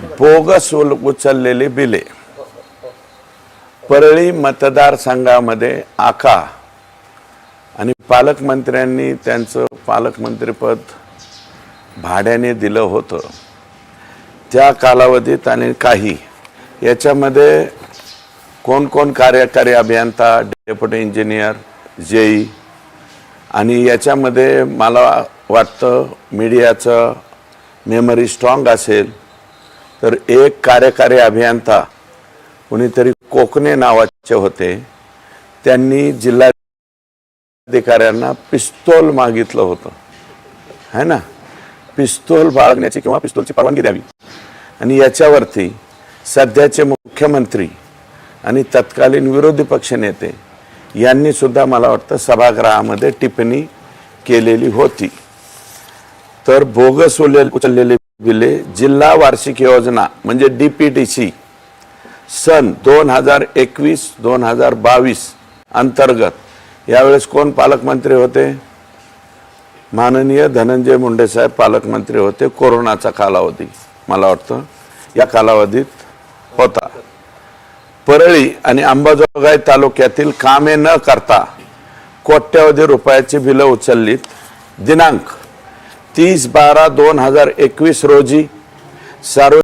Bogus उल- उचललेली बिले. परळी मतदारसंघामध्ये आका आणि पालकमंत्र्यांनी त्यांचं पालकमंत्रीपद भाड्याने दिलं होतं. त्या कालावधीत आणि काही. याच्यामध्ये कोण कोण कार्यकारी अभियंता डेप्युटी इंजिनियर जेई आणि याच्यामध्ये मला वाटतं मीडियाचं मेमरी स्ट्रॉंग असेल. तर एक कार्यकारी अभियंता कुणीतरी कोकणे नावाचे होते. त्यांनी जिल्हाधिकाऱ्यांना पिस्तोल मागितलं होतं. है ना? पिस्तोल बाळगण्याची किंवा पिस्तोलची परवानगी द्यावी. आणि याच्यावरती सध्याचे मुख्यमंत्री आणि तत्कालीन विरोधी पक्षनेते यांनी सुद्धा मला वाटतं सभागृहामध्ये टिप्पणी केलेली होती. तर बोगस उले- उचललेली दिले. जिल्हा वार्षिक योजना म्हणजे डी पी टी सी सन दोन हजार एकवीस दोन हजार बावीस अंतर्गत. यावेळेस कोण पालकमंत्री होते? माननीय धनंजय मुंडे साहेब पालकमंत्री होते. कोरोनाचा कालावधी मला वाटतं. या कालावधीत होता. परळी आणि अंबाजोगाई तालुक्यातील कामे न करता कोट्यवधी रुपयाची बिलं उचललीत. दिनांक तीस बारा दोन हजार एकवीस रोजी सार्व